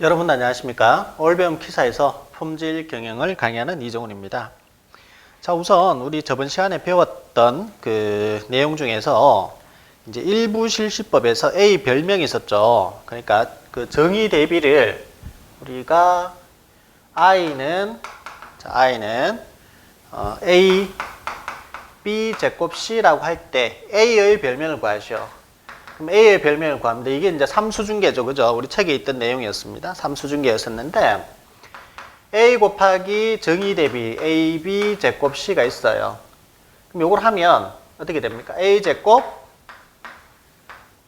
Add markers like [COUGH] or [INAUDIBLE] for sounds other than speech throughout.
여러분 안녕하십니까? 올배움 키사에서 품질 경영을 강의하는 이종훈입니다. 자, 우선 우리 저번 시간에 배웠던 그 내용 중에서 이제 일부 실시법에서 A 별명이 있었죠. 그러니까 그 정의 대비를 우리가 I는 자, I는 어, A B 제곱 C라고 할 때 A의 별명을 구하시오. 그럼 A의 별명을 구합니다. 이게 이제 삼수중계죠. 그죠? 우리 책에 있던 내용이었습니다. 삼수중계였었는데 A 곱하기 정의 대비 AB 제곱 C가 있어요. 그럼 이걸 하면 어떻게 됩니까? A 제곱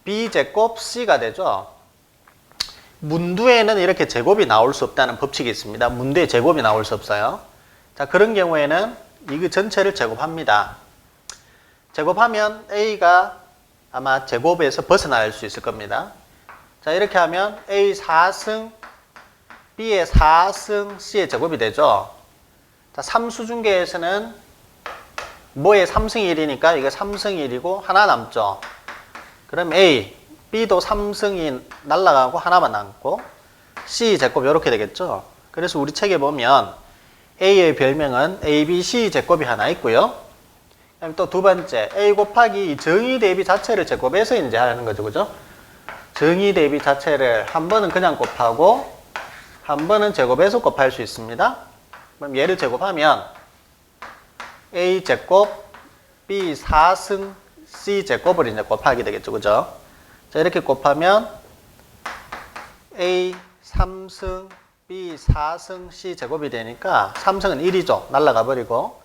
B 제곱 C가 되죠. 문두에는 이렇게 제곱이 나올 수 없다는 법칙이 있습니다. 문두에 제곱이 나올 수 없어요. 자, 그런 경우에는 이거 전체를 제곱합니다. 제곱하면 A가 아마 제곱에서 벗어날 수 있을 겁니다. 자, 이렇게 하면 A 4승, B의 4승, C의 제곱이 되죠. 자, 3수중계에서는 뭐의 3승 1이니까 이게 3승 1이고 하나 남죠. 그럼 A, B도 3승이 날라가고 하나만 남고 C 제곱 이렇게 되겠죠. 그래서 우리 책에 보면 A의 별명은 A, B, C 제곱이 하나 있고요. 또 두 번째 A 곱하기 정의 대비 자체를 제곱해서 이제 하는 거죠, 그죠? 정의 대비 자체를 한 번은 그냥 곱하고 한 번은 제곱해서 곱할 수 있습니다. 그럼 얘를 제곱하면 A 제곱 B 4승 C 제곱을 이제 곱하게 되겠죠, 그죠? 자 이렇게 곱하면 A 3승 B 4승 C 제곱이 되니까 3승은 1이죠, 날라가 버리고.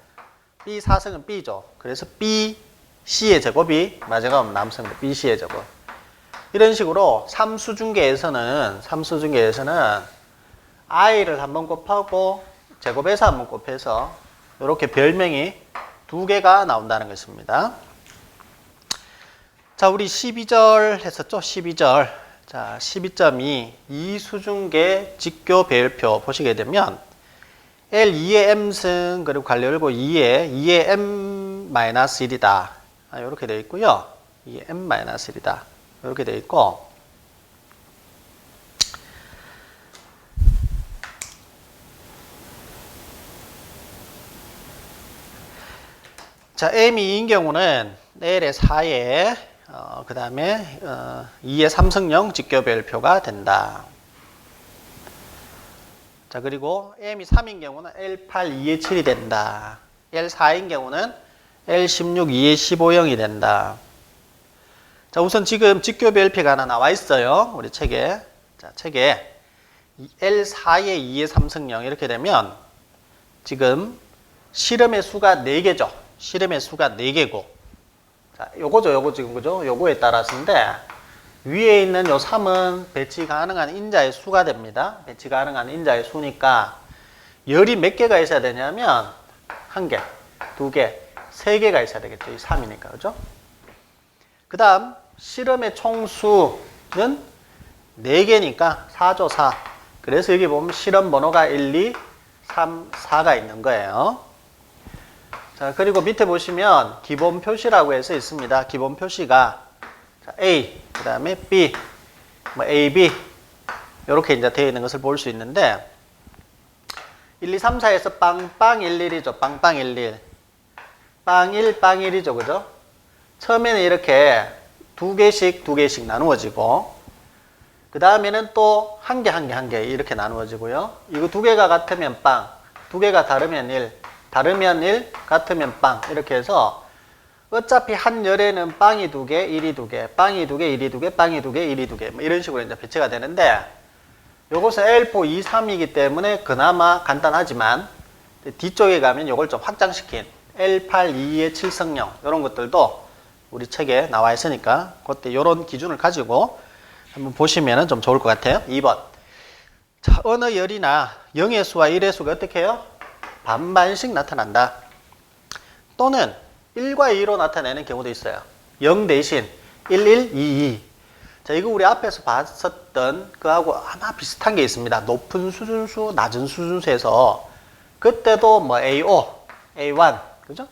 B 4승은 B죠. 그래서 B, C의 제곱이 마지막은 남승 B, C의 제곱. 이런 식으로 삼수중계에서는 삼수중계에서는 i를 한번 곱하고 제곱해서 한번 곱해서 이렇게 별명이 두 개가 나온다는 것입니다. 자, 우리 12절 했었죠? 12절. 자, 12.2 이수중계 직교 배열표 보시게 되면 L 2의 M승 그리고 관리 열고 2의 2의 M 마이너스 1이다. 아, 이렇게 되어 있고요. 2의 M 마이너스 1이다. 이렇게 되어 있고 자, M이 2인 경우는 L의 4에 어, 그 다음에 어, 2의 삼성형 직교별표가 된다. 자, 그리고 M이 3인 경우는 L8 2의 7이 된다. L4인 경우는 L16 2의 15형이 된다. 자, 우선 지금 직교별표가 하나 나와 있어요. 우리 책에. 자, 책에 L4의 2의 삼성형 이렇게 되면 지금 실험의 수가 4개죠. 실험의 수가 4개고. 자, 요거죠. 요거 지금 그죠? 요거에 따라서인데 위에 있는 요 3은 배치 가능한 인자의 수가 됩니다. 배치 가능한 인자의 수니까 열이 몇 개가 있어야 되냐면 한 개, 두 개, 세 개가 있어야 되겠죠. 이 3이니까. 그죠? 그 다음 실험의 총수는 4개니까 4조 4. 그래서 여기 보면 실험 번호가 1, 2, 3, 4가 있는 거예요. 자, 그리고 밑에 보시면 기본 표시라고 해서 있습니다. 기본 표시가 자, A, 그 다음에 B, 뭐 A, B 이렇게 이제 되어 있는 것을 볼 수 있는데 1, 2, 3, 4에서 빵빵 1, 1이죠. 빵빵 1, 1. 빵 1, 빵 1이죠. 그죠? 처음에는 이렇게 두 개씩 두 개씩 나누어지고 그 다음에는 또 한 개, 한 개, 한 개 이렇게 나누어지고요. 이거 두 개가 같으면 빵, 두 개가 다르면 1, 다르면 1, 같으면 빵 이렇게 해서 어차피 한 열에는 빵이 두 개, 1이 두 개, 빵이 두 개, 1이 두 개, 빵이 두 개, 1이 두 개, 뭐 이런 식으로 이제 배치가 되는데 요것은 L4, 2, 3이기 때문에 그나마 간단하지만 뒤쪽에 가면 요걸 좀 확장시킨 L8, 2의 7성령 이런 것들도 우리 책에 나와 있으니까 그때 이런 기준을 가지고 한번 보시면 좀 좋을 것 같아요. 2번. 자, 어느 열이나 0의 수와 1의 수가 어떻게 해요? 반반씩 나타난다. 또는 1과 2로 나타내는 경우도 있어요. 0 대신 1, 1, 2, 2. 자, 이거 우리 앞에서 봤었던 그하고 아마 비슷한 게 있습니다. 높은 수준수, 낮은 수준수에서 그때도 뭐 AO, A1, 그죠?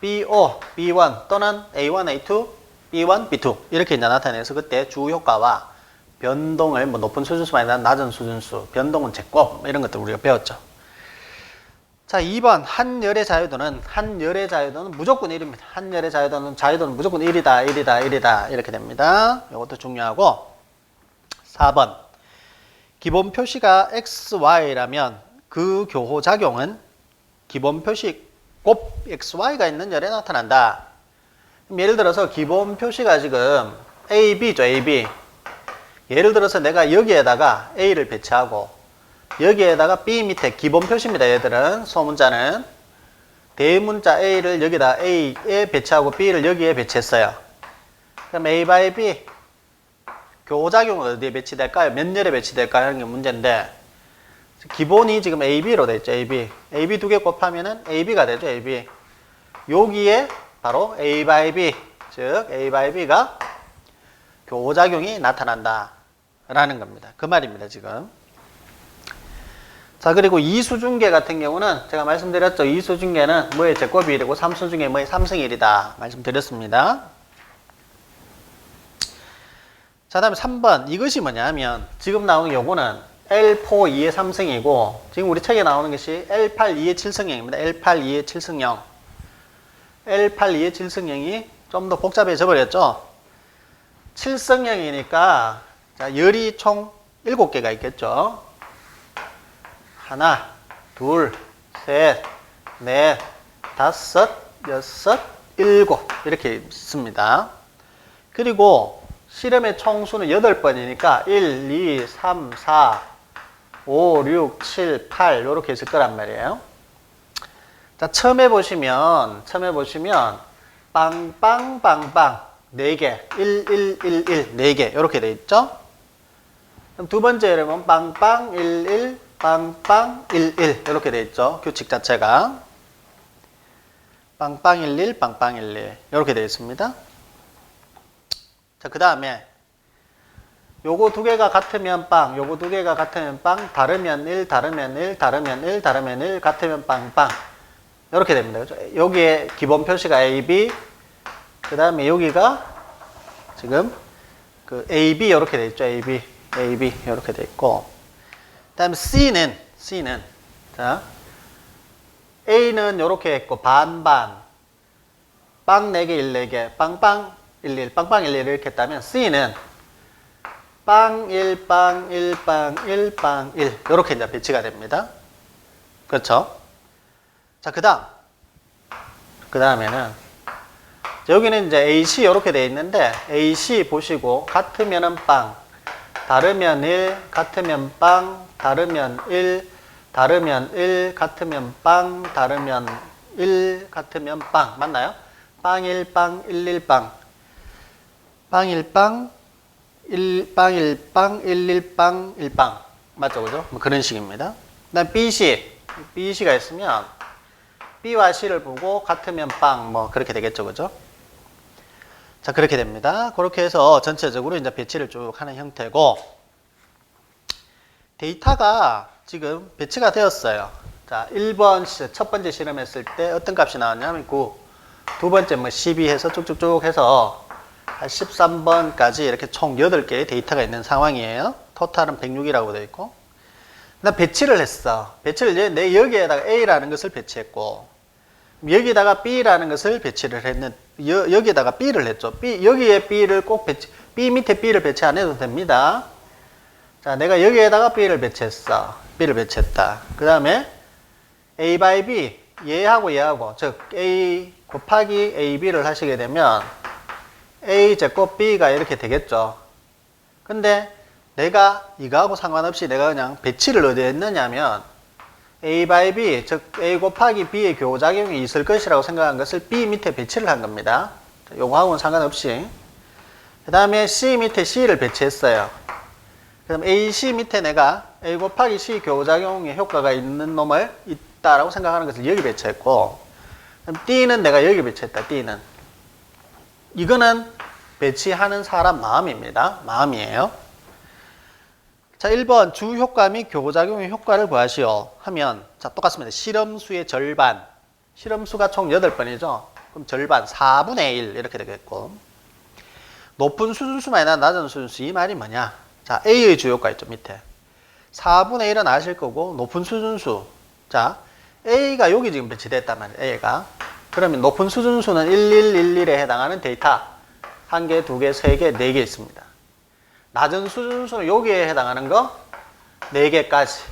BO, B1 또는 A1, A2, B1, B2 이렇게 이제 나타내서 그때 주 효과와 변동을 뭐 높은 수준수 아니라 낮은 수준수, 변동은 제곱 뭐 이런 것들 우리가 배웠죠. 자, 2번 한 열의 자유도는 한 열의 자유도는 무조건 1입니다. 한 열의 자유도는 자유도는 무조건 1이다. 1이다. 1이다. 이렇게 됩니다. 이것도 중요하고 4번 기본 표시가 XY라면 그 교호 작용은 기본 표시 곱 XY가 있는 열에 나타난다. 예를 들어서 기본 표시가 지금 AB죠, AB. 예를 들어서 내가 여기에다가 A를 배치하고 여기에다가 B 밑에 기본 표시입니다. 얘들은 소문자는 대문자 A를 여기다 A에 배치하고 B를 여기에 배치했어요. 그럼 A by B 교작용은 어디에 배치될까요? 몇 열에 배치될까요? 하는 게 문제인데 기본이 지금 AB로 돼 있죠. AB. AB 두 개 곱하면은 AB가 되죠. AB. 여기에 바로 A by B 즉 A by B가 교작용이 나타난다 라는 겁니다. 그 말입니다. 지금. 자 그리고 이수중계 같은 경우는 제가 말씀드렸죠. 이수중계는 뭐의 제곱이 1이고 삼수중계 뭐의 3승 1이다 말씀드렸습니다. 자 다음에 3번 이것이 뭐냐면 지금 나오는 요거는 L4 2의 3승이고 지금 우리 책에 나오는 것이 L8 2의 7승형입니다. L8 2의 7승형 L8 2의 7승형이 좀 더 복잡해져 버렸죠. 7승형이니까 자, 열이 총 7개가 있겠죠. 하나, 둘, 셋, 넷, 다섯, 여섯, 일곱 이렇게 있습니다. 그리고 실험의 총수는 8번이니까 1, 2, 3, 4, 5, 6, 7, 8 이렇게 있을 거란 말이에요. 자, 처음에 보시면 처음에 보시면 빵빵빵빵 4개 1, 1, 1, 1 4개 이렇게 돼 있죠. 그럼 두 번째 이름은 빵빵 1, 1 빵빵 1, 1 이렇게 돼 있죠. 규칙 자체가 빵빵 1, 1 빵빵 1, 1 이렇게 되어 있습니다. 자, 그 다음에 요거 두 개가 같으면 빵, 요거 두 개가 같으면 빵, 다르면 1, 다르면 1, 다르면 1, 다르면 1, 같으면 빵, 빵. 이렇게 됩니다. 그죠? 여기에 기본 표시가 AB, 그 다음에 여기가 지금 그 AB 이렇게 돼 있죠. AB, AB 이렇게 돼 있고. 그 다음에 C는, C는, 자, A는 이렇게 했고, 반반, 빵 4개, 1, 4개, 빵빵, 1, 1, 빵빵 1, 1 이렇게 했다면 C는 빵 1, 빵 1, 빵 1, 빵 1 이렇게 이제 배치가 됩니다. 그렇죠? 자, 그 다음. 그 다음에는 여기는 이제 AC 이렇게 돼 있는데 AC 보시고 같으면은 빵, 다르면 1, 같으면 빵, 다르면 1, 다르면 1, 같으면 빵, 다르면 1, 같으면 빵. 맞나요? 빵 1, 빵 1, 1, 빵. 빵 1, 빵 1, 빵 1, 빵 1, 1, 빵 1, 빵. 맞죠? 그죠? 뭐 그런 식입니다. 그 다음 BC. BC가 있으면 B와 C를 보고 같으면 빵, 뭐 그렇게 되겠죠. 그죠? 자, 그렇게 됩니다. 그렇게 해서 전체적으로 이제 배치를 쭉 하는 형태고 데이터가 지금 배치가 되었어요. 자, 1번 시- 첫 번째 실험했을 때 어떤 값이 나왔냐면 9. 두 번째 뭐 12 해서 쭉쭉쭉 해서 한 13번까지 이렇게 총 8개의 데이터가 있는 상황이에요. 토탈은 106이라고 되어 있고. 나 배치를 했어. 배치를 내 여기에다가 A라는 것을 배치했고, 여기다가 B라는 것을 배치를 했는, 여, 여기에다가 B를 했죠. B, 여기에 B를 꼭 배치, B 밑에 B를 배치 안 해도 됩니다. 자, 내가 여기에다가 B를 배치했어. B를 배치했다. 그 다음에 A by B, 얘하고 얘하고, 즉, A 곱하기 AB를 하시게 되면, A 제곱 B가 이렇게 되겠죠. 근데 내가 이거하고 상관없이 내가 그냥 배치를 어디에 했느냐 면 A by B, 즉 A 곱하기 B의 교작용이 있을 것이라고 생각한 것을 B 밑에 배치를 한 겁니다. 요거하고는 상관없이. 그 다음에 C 밑에 C를 배치했어요. 그럼 AC 밑에 내가 A 곱하기 C 교작용의 효과가 있는 놈을 있다라고 생각하는 것을 여기 배치했고 그럼 D는 내가 여기 배치했다. D는. 이거는 배치하는 사람 마음입니다. 마음이에요. 자, 1번 주 효과 및 교작용의 효과를 구하시오 하면 자, 똑같습니다. 실험수의 절반. 실험수가 총 8번이죠. 그럼 절반 4분의 1 이렇게 되겠고 높은 수준수만이나 낮은 수준수 이 말이 뭐냐? 자, A의 주요가 있죠, 밑에. 4분의 1은 아실 거고, 높은 수준수. 자, A가 여기 지금 배치됐단 말이에요, A가. 그러면 높은 수준수는 1111에 해당하는 데이터. 한 개, 두 개, 세 개, 네 개 있습니다. 낮은 수준수는 여기에 해당하는 거, 네 개까지.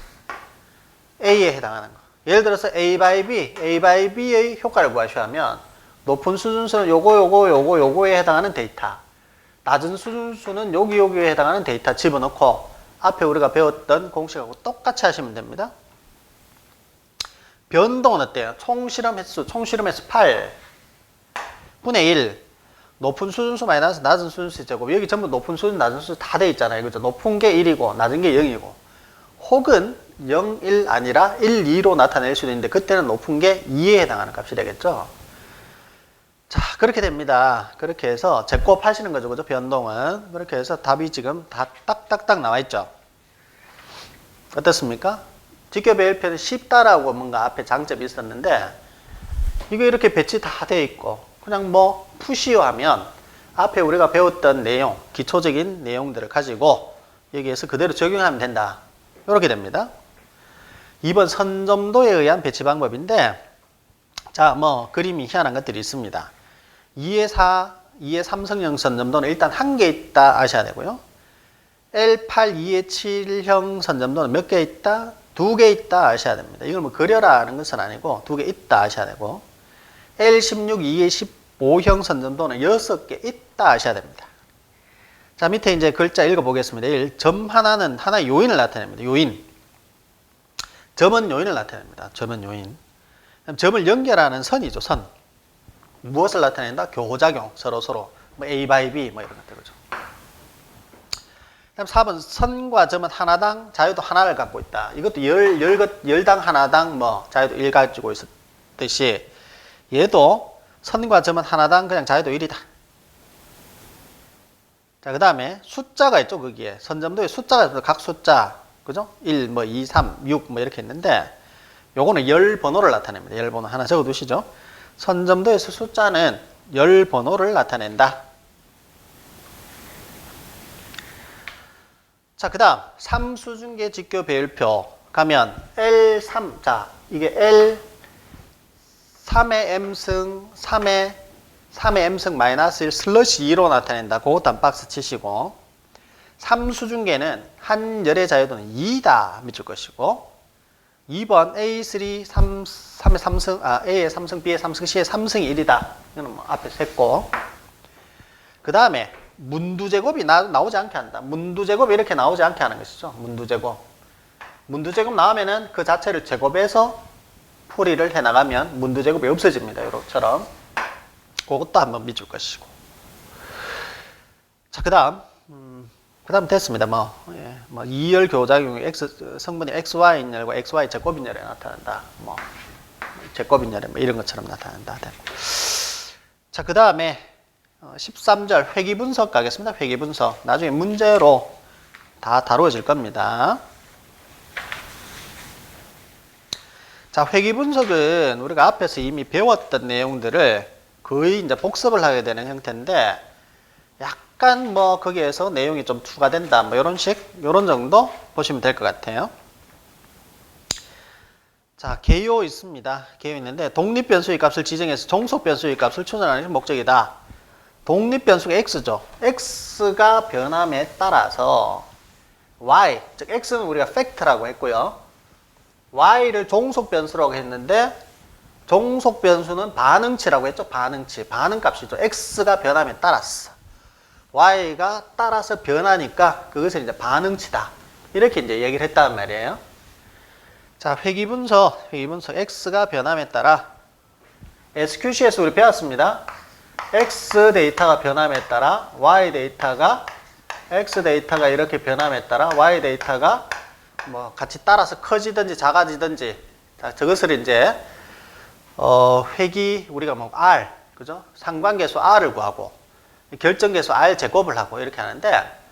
A에 해당하는 거. 예를 들어서 A by B, A by B의 효과를 구하셔야 하면, 높은 수준수는 요거, 요거, 요거, 요거에 해당하는 데이터. 낮은 수준수는 여기 여기에 해당하는 데이터 집어넣고 앞에 우리가 배웠던 공식하고 똑같이 하시면 됩니다. 변동은 어때요? 총실험 횟수, 총실험 횟수 8 분의 1 높은 수준수 마이너스 낮은 수준수 제곱 여기 전부 높은 수준, 낮은 수준 다 돼 있잖아요. 그죠? 높은 게 1이고 낮은 게 0이고 혹은 0, 1 아니라 1, 2로 나타낼 수도 있는데 그때는 높은 게 2에 해당하는 값이 되겠죠. 자, 그렇게 됩니다. 그렇게 해서 제곱 하시는 거죠. 그죠? 변동은. 그렇게 해서 답이 지금 다 딱딱딱 나와 있죠. 어떻습니까? 직교 배열표는 쉽다라고 뭔가 앞에 장점이 있었는데 이거 이렇게 배치 다 돼 있고 그냥 뭐 푸시오 하면 앞에 우리가 배웠던 내용, 기초적인 내용들을 가지고 여기에서 그대로 적용하면 된다. 이렇게 됩니다. 2번 선점도에 의한 배치 방법인데 자, 뭐 그림이 희한한 것들이 있습니다. 2의 4, 2의 삼성형 선점도는 일단 한 개 있다 아셔야 되고요. L8, 2의 7형 선점도는 몇 개 있다? 두 개 있다 아셔야 됩니다. 이걸 뭐 그려라 하는 것은 아니고 두 개 있다 아셔야 되고 L16, 2의 15형 선점도는 여섯 개 있다 아셔야 됩니다. 자, 밑에 이제 글자 읽어보겠습니다. 1. 점 하나는 하나의 요인을 나타냅니다. 요인. 점은 요인을 나타냅니다. 점은 요인. 점을 연결하는 선이죠, 선. 무엇을 나타낸다? 교호작용, 서로 서로. 뭐 A by B, 뭐 이런 것들, 그죠. 그다음 4번 선과 점은 하나당 자유도 하나를 갖고 있다. 이것도 열, 열, 것- 열당 하나당 뭐 자유도 1 가지고 있었듯이 얘도 선과 점은 하나당 그냥 자유도 1이다. 자, 그 다음에 숫자가 있죠, 거기에. 선점도에 숫자가 있습니다. 각 숫자. 그죠? 1, 뭐 2, 3, 6, 뭐 이렇게 있는데 요거는 열 번호를 나타냅니다. 열 번호 하나 적어 두시죠. 선점도에서 숫자는 열 번호를 나타낸다. 자, 그 다음, 3수중계 직교 배열표 가면 L3, 자, 이게 L 3의 M승, 3의 3의 M승 마이너스 1 슬러시 2로 나타낸다. 그것도 한 박스 치시고 3수중계는 한 열의 자유도는 2다 밑줄 것이고 2번 A3 3, 3의 3승, 아, A의 3승, B의 3승, C의 3승이 1이다. 이거는 뭐 앞에 셌고 그 다음에 문두제곱이 나, 나오지 않게 한다. 문두제곱이 이렇게 나오지 않게 하는 것이죠. 문두제곱. 문두제곱 나오면은 그 자체를 제곱해서 풀이를 해나가면 문두 제곱이 없어집니다. 이렇처럼. 그것도 한번 믿을 것이고. 자, 그 다음. 음, 그 다음 됐습니다. 뭐, 예, 뭐, 2열 교작용이 X, 성분이 XY인열과 XY 제곱인열에 나타난다. 뭐, 제곱인열에 뭐 이런 것처럼 나타난다. 자, 그 다음에 13절 회귀 분석 가겠습니다. 회귀 분석. 나중에 문제로 다 다루어질 겁니다. 자, 회귀 분석은 우리가 앞에서 이미 배웠던 내용들을 거의 이제 복습을 하게 되는 형태인데 약간 뭐 거기에서 내용이 좀 추가된다. 뭐 이런 식, 이런 정도 보시면 될 것 같아요. 자, 개요 있습니다. 개요 있는데 독립 변수의 값을 지정해서 종속 변수의 값을 추정하는 게 목적이다. 독립 변수가 x죠. x가 변함에 따라서 y, 즉 x는 우리가 팩트라고 했고요. Y를 종속 변수라고 했는데 종속 변수는 반응치라고 했죠. 반응치, 반응값이죠. x가 변함에 따라서 y가 따라서 변하니까 그것을 이제 반응치다. 이렇게 이제 얘기를 했단 말이에요. 자, 회귀 분석, 회귀 분석 x가 변함에 따라 SQC에서 우리 배웠습니다. x 데이터가 변함에 따라 y 데이터가 x 데이터가 이렇게 변함에 따라 y 데이터가 뭐 같이 따라서 커지든지 작아지든지 자, 저것을 이제 어, 회기 우리가 뭐 r 그죠? 상관계수 r을 구하고 결정계수 r 제곱을 하고 이렇게 하는데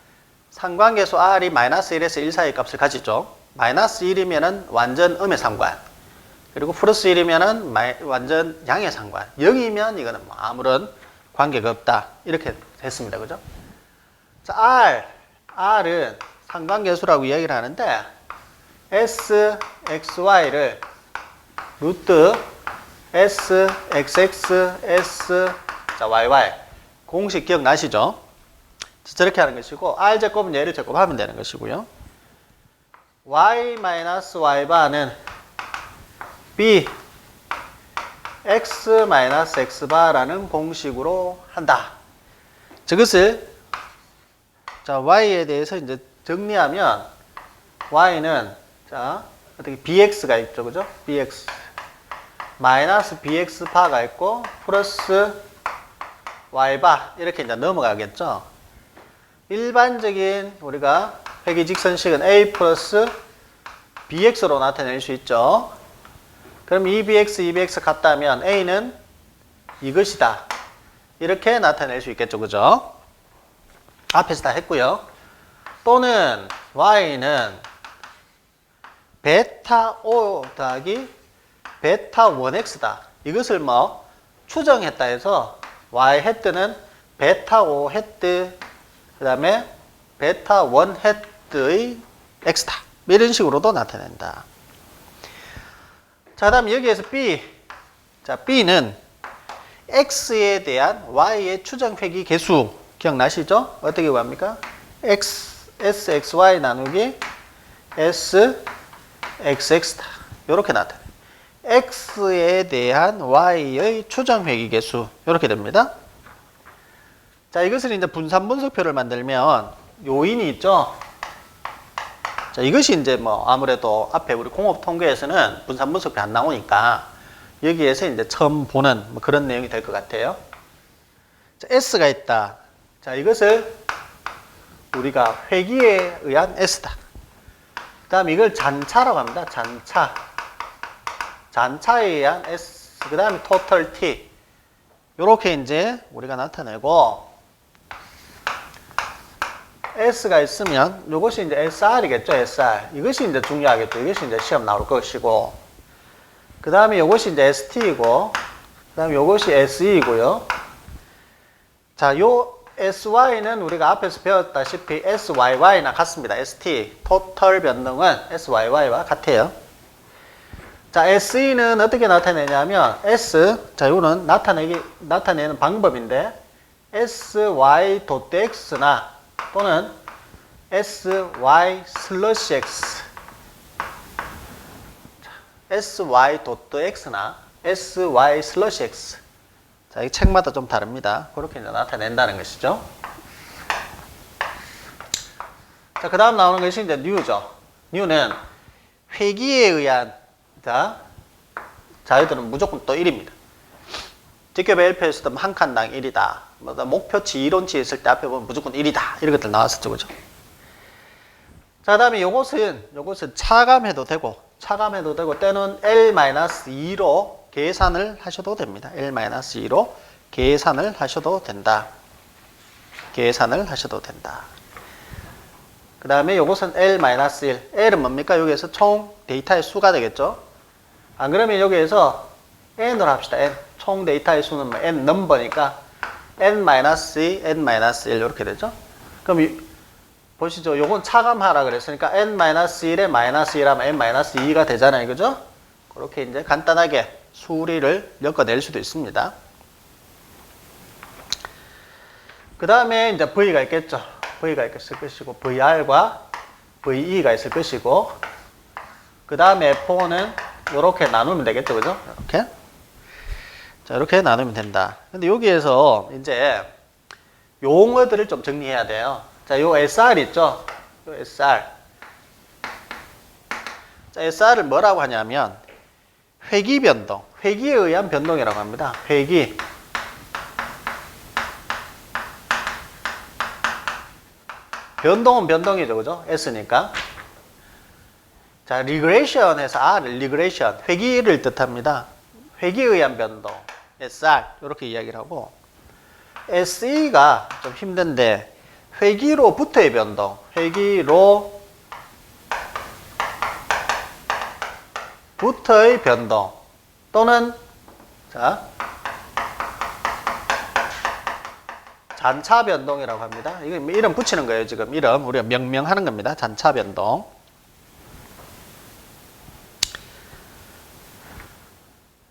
상관계수 r이 마이너스 1에서 1 사이 값을 가지죠. 마이너스 1이면은 완전 음의 상관. 그리고 플러스 1이면은 마이, 완전 양의 상관. 0이면 이거는 뭐 아무런 관계가 없다. 이렇게 됐습니다. 그죠? 자, R. R은 상관계수라고 이야기를 하는데 s, x, y를 루트 s, x, x, s, 자, y, y 공식 기억나시죠? 저렇게 하는 것이고 r 제곱은 얘를 제곱하면 되는 것이고요. y y 바는 b x x 바라는 공식으로 한다. 저것을 자 y에 대해서 이제 정리하면 y는 자 어떻게 bx가 있죠, 그죠? bx 마이너스 bx 바가 있고 플러스 y 바 이렇게 이제 넘어가겠죠. 일반적인 우리가 회기 직선식은 a 플러스 bx로 나타낼 수 있죠. 그럼 2bx, 2bx 같다면 a는 이것이다. 이렇게 나타낼 수 있겠죠. 그죠? 앞에서 다 했고요. 또는 y는 베타 5 더하기 베타 1x다. 이것을 뭐 추정했다 해서 y 헤드는 베타 5 헤드 그 다음에 베타 1 헤드의 x다. 이런 식으로도 나타낸다. 자, 그 다음 여기에서 b. 자, b는 x에 대한 y의 추정 회귀 개수 기억나시죠? 어떻게 구합니까? x, s, x, y 나누기 s, x, x다. 이렇게 나타나요. x에 대한 y의 추정 회귀 개수 이렇게 됩니다. 자, 이것을 이제 분산 분석표를 만들면 요인이 있죠. 자, 이것이 이제 뭐 아무래도 앞에 우리 공업 통계에서는 분산 분석표 안 나오니까 여기에서 이제 처음 보는 뭐 그런 내용이 될 것 같아요. 자, S가 있다. 자, 이것을 우리가 회기에 의한 S다. 그 다음 이걸 잔차라고 합니다. 잔차. 잔차에 의한 S. 그 다음에 total T. 요렇게 이제 우리가 나타내고 S가 있으면 이것이 이제 SR이겠죠, SR. 이것이 이제 중요하겠죠. 이것이 이제 시험 나올 것이고. 그 다음에 이것이 이제 ST이고, 그 다음에 이것이 SE이고요. 자, 요 SY는 우리가 앞에서 배웠다시피 SYY나 같습니다. ST, 토털 변동은 SYY와 같아요. 자, SE는 어떻게 나타내냐면 S, 자, 요는 나타내기, 나타내는 방법인데 SY 도트 X나 또는 SY 슬러시 X SY 도트 X나 SY 슬러시 X 자, 이 책마다 좀 다릅니다. 그렇게 이제 나타낸다는 것이죠. 자, 그 다음 나오는 것이 이제 뉴죠. 뉴는 회기에 의한 자, 자유들은 무조건 또 1입니다. 직결 LP에서도 한 칸당 1이다. 뭐 목표치, 이론치 있을 때 앞에 보면 무조건 1이다. 이런 것들 나왔었죠. 그죠? 자, 그 다음에 요것은, 요것은 차감해도 되고, 차감해도 되고, 때는 L-2로 계산을 하셔도 됩니다. L-2로 계산을 하셔도 된다. 계산을 하셔도 된다. 그 다음에 요것은 L-1. L은 뭡니까? 여기에서 총 데이터의 수가 되겠죠? 안 그러면 여기에서 N으로 합시다. N. 총 데이터의 수는 뭐 N 넘버니까 N-2, N-1 이렇게 되죠? 그럼 이, 보시죠. 요건 차감하라 그랬으니까 N-1에 마이너스 1 하면 N-2가 되잖아요. 그죠? 그렇게 이제 간단하게 수리를 엮어낼 수도 있습니다. 그 다음에 이제 V가 있겠죠. V가 있을 것이고, VR과 VE가 있을 것이고, 그 다음에 F4는 이렇게 나누면 되겠죠. 그죠? 이렇게. 자, 이렇게 나누면 된다. 근데 여기에서 이제 용어들을 좀 정리해야 돼요. 자, 요 SR 있죠? 요 SR. 자, SR을 뭐라고 하냐면 회기 변동, 회기에 의한 변동이라고 합니다. 회기. 변동은 변동이죠. 그죠? S니까. 자, 리그레이션에서 R, 리그레이션, 회기를 뜻합니다. 회기에 의한 변동, SR, 이렇게 이야기를 하고, SE가 좀 힘든데, 회기로부터의 변동, 회기로 부터의 변동, 또는, 자, 잔차 변동이라고 합니다. 이름 붙이는 거예요, 지금. 이름. 우리가 명명하는 겁니다. 잔차 변동.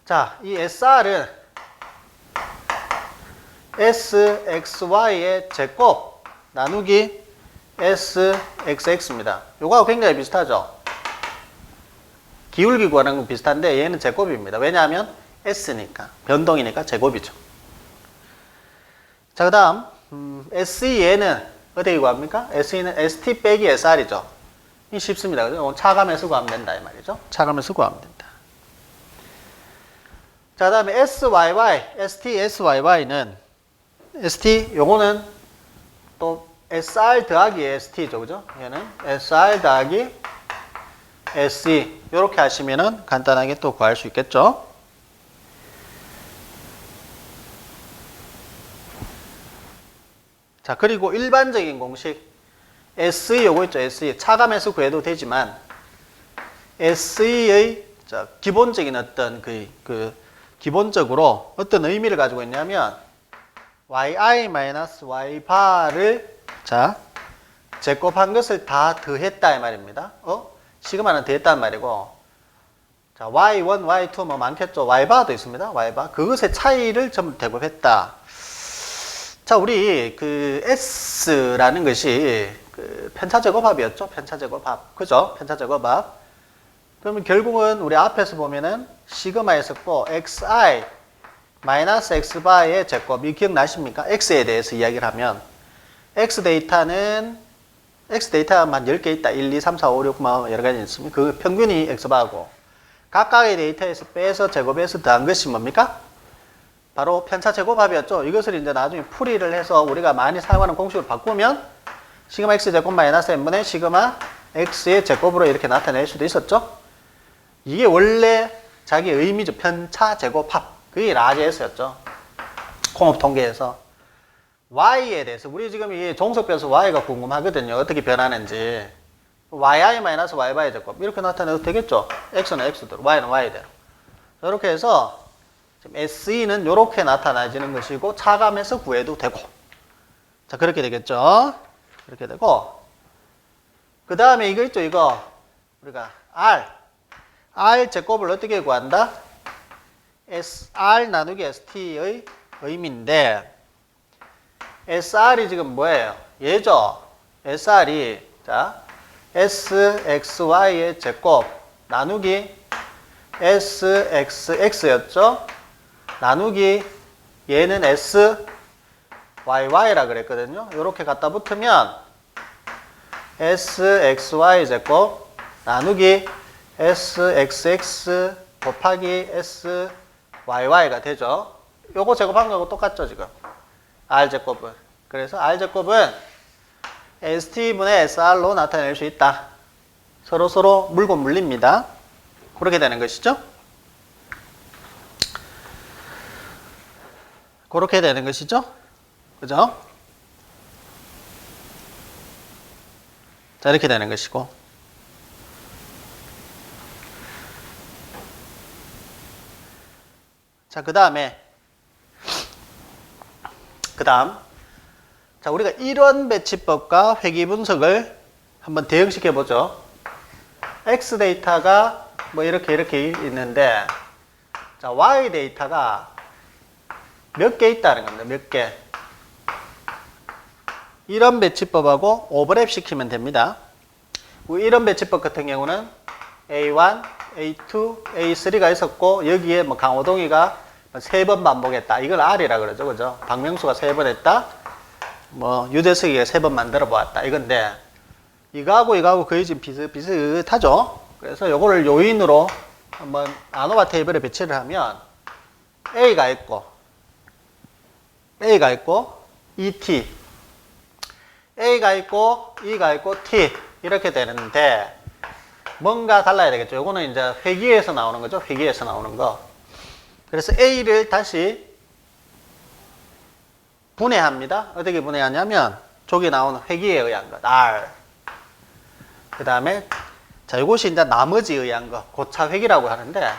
자, 이 SR은 SXY의 제곱 나누기 SXX입니다. 요거하고 굉장히 비슷하죠? 기울기 구하는 건 비슷한데 얘는 제곱입니다. 왜냐하면 S니까 변동이니까 제곱이죠. 자, 그 다음 음, SE는 어떻게 구합니까? SE는 ST 빼기 SR이죠. 이 쉽습니다. 그죠? 차감해서 구하면 된다 이 말이죠. 차감해서 구하면 된다. 자, 그 다음에 SYY, ST, SYY는 ST 요거는 또 SR 더하기 ST죠. 그죠? 얘는 SR 더하기 SE 이렇게 하시면은 간단하게 또 구할 수 있겠죠. 자, 그리고 일반적인 공식 SE 요거 있죠. SE 차감해서 구해도 되지만 SE의 자, 기본적인 어떤 그, 그 기본적으로 어떤 의미를 가지고 있냐면 yi-y 바를 자 제곱한 것을 다 더했다 이 말입니다. 어? 시그마는 더했다는 말이고 자 y1, y2 뭐 많겠죠. y바도 있습니다. y바 그것의 차이를 전부 대곱했다. 자 우리 그 s라는 것이 그 편차 제곱합이었죠. 편차 제곱합 그죠? 편차 제곱합 그러면 결국은 우리 앞에서 보면은 시그마에 있었고 xi 마이너스 x바의 제곱 이 기억나십니까? x에 대해서 이야기를 하면 x 데이터는 x 데이터가 한 10개 있다. 1, 2, 3, 4, 5, 6, 뭐 여러 가지 있으면 그 평균이 x바고 각각의 데이터에서 빼서 제곱해서 더한 것이 뭡니까? 바로 편차 제곱합이었죠. 이것을 이제 나중에 풀이를 해서 우리가 많이 사용하는 공식으로 바꾸면 시그마 x 제곱 마이너스 n분의 시그마 x의 제곱으로 이렇게 나타낼 수도 있었죠. 이게 원래 자기 의미죠. 편차 제곱합. 그게 라지에서였죠. 공업 통계에서. Y에 대해서 우리 지금 이 종속변수 y가 궁금하거든요. 어떻게 변하는지. yi-y바의 제곱 이렇게 나타내도 되겠죠. x는 x대로, y는 y대로. 이렇게 해서 지금 SE는 이렇게 나타나지는 것이고 차감해서 구해도 되고. 자 그렇게 되겠죠. 그렇게 되고 그 다음에 이거 있죠. 이거 우리가 r r 제곱을 어떻게 구한다? SR 나누기 ST의 의미인데 SR이 지금 뭐예요? 얘죠. SR이 자 SXY의 제곱 나누기 SXX였죠. 나누기 얘는 SYY라 그랬거든요. 이렇게 갖다 붙으면 SXY 제곱 나누기 SXX 곱하기 SYY가 되죠. 요거 제곱한 거하고 똑같죠, 지금. R제곱은. 그래서 R제곱은 ST분의 SR로 나타낼 수 있다. 서로 서로 물고 물립니다. 그렇게 되는 것이죠. 그렇게 되는 것이죠. 그죠? 자, 이렇게 되는 것이고. 자, 그 다음에, 그 다음. 자, 우리가 이런 배치법과 회귀 분석을 한번 대응시켜 보죠. X 데이터가 뭐 이렇게 이렇게 있는데, 자, Y 데이터가 몇 개 있다는 겁니다. 몇 개. 이런 배치법하고 오버랩 시키면 됩니다. 이런 배치법 같은 경우는 A1, A2, A3가 있었고 여기에 뭐 강호동이가 세 번 반복했다. 이걸 R이라 그러죠. 그죠? 박명수가 세 번 했다. 뭐 유재석이가 세 번 만들어 보았다. 이건데 이거하고 이거하고 거의 지금 비슷, 비슷하죠. 그래서 요거를 요인으로 한번 아노바 테이블에 배치를 하면 A가 있고 A가 있고 ET A가 있고 E가 있고 T 이렇게 되는데 뭔가 달라야 되겠죠. 요거는 이제 회기에서 나오는 거죠. 회기에서 나오는 거. 그래서 A를 다시 분해합니다. 어떻게 분해하냐면 저기 나오는 회기에 의한 것 R 그 다음에 자 이것이 이제 나머지 의한 것 고차 회기라고 하는데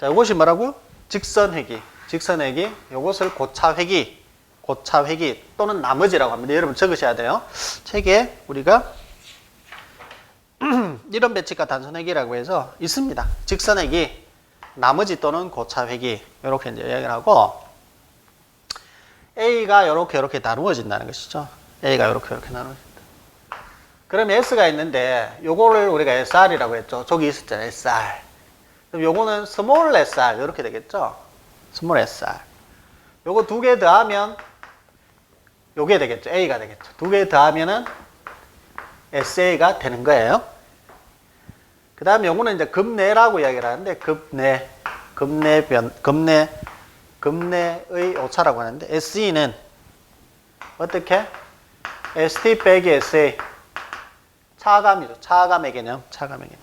자 이것이 뭐라고요? 직선 회기 직선 회기 요것을 고차 회기 고차 회기 또는 나머지라고 합니다. 여러분 적으셔야 돼요. 책에 우리가 [CLEARS THROAT] 이런 배치가 단순회기라고 해서 있습니다. 직선 회기, 나머지 또는 고차 회기 이렇게 이제 이야기를 하고 A가 이렇게 이렇게 나누어진다는 것이죠. A가 이렇게 이렇게 나누어진다. 그럼 S가 있는데 요거를 우리가 SR이라고 했죠. 저기 있었잖아요. SR. 그럼 요거는 스몰 SR 이렇게 되겠죠. 스몰 SR. 요거 두 개 더하면 요게 되겠죠. A가 되겠죠. 두 개 더하면은 SA가 되는 거예요. 그 다음에 요거는 이제 급내라고 이야기를 하는데 급내, 급내 변, 급내, 급내의 오차라고 하는데 SE는 어떻게? ST 빼기 SA. 차감이죠. 차감의 개념, 차감의 개념.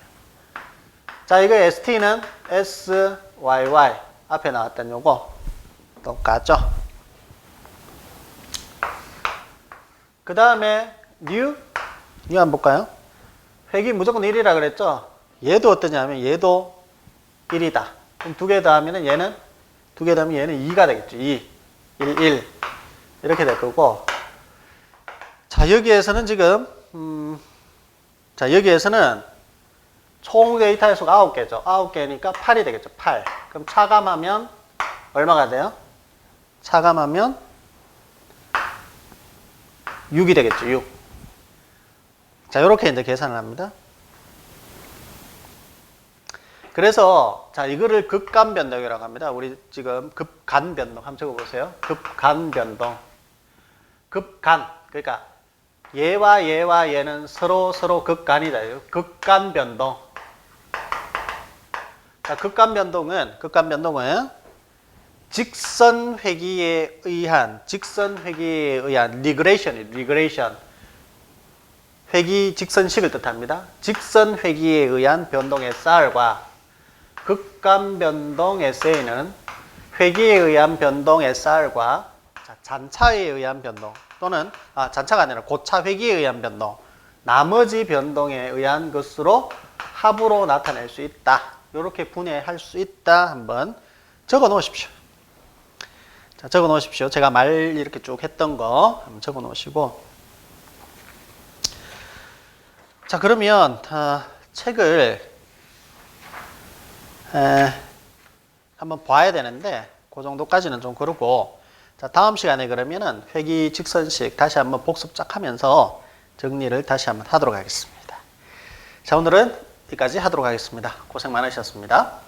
자, 이거 ST는 SYY. 앞에 나왔던 요거. 똑같죠? 그 다음에 new. new 한번 볼까요? 회기 무조건 1이라 그랬죠? 얘도 어떠냐면 얘도 1이다. 그럼 두 개 더하면 얘는 두 개 더하면 얘는 2가 되겠죠. 2. 1, 1. 이렇게 될 거고. 자, 여기에서는 지금 음, 자, 여기에서는 총 데이터의 수가 9개죠. 9개니까 8이 되겠죠. 8. 그럼 차감하면 얼마가 돼요? 차감하면 6이 되겠죠. 6. 자, 이렇게 이제 계산을 합니다. 그래서 자, 이거를 급간 변동이라고 합니다. 우리 지금 급간 변동 한번 적어 보세요. 급간 변동. 급간. 그러니까 얘와 얘와 얘는 서로 서로 극간이다. 극간 변동. 자, 극간 변동은 극간 변동은 직선 회기에 의한 직선 회기에 의한 리그레이션이 리그레이션. 회기 직선식을 뜻합니다. 직선 회기에 의한 변동의 SR과 극간 변동 SA는 회기에 의한 변동 SR과 자, 잔차에 의한 변동 또는 아, 잔차가 아니라 고차 회기에 의한 변동 나머지 변동에 의한 것으로 합으로 나타낼 수 있다. 이렇게 분해할 수 있다. 한번 적어 놓으십시오. 자, 적어 놓으십시오. 제가 말 이렇게 쭉 했던 거 한번 적어 놓으시고 자, 그러면 아, 책을 에, 한번 봐야 되는데 그 정도까지는 좀 그렇고 자 다음 시간에 그러면은 회기 직선식 다시 한번 복습 쫙 하면서 정리를 다시 한번 하도록 하겠습니다. 자 오늘은 여기까지 하도록 하겠습니다. 고생 많으셨습니다.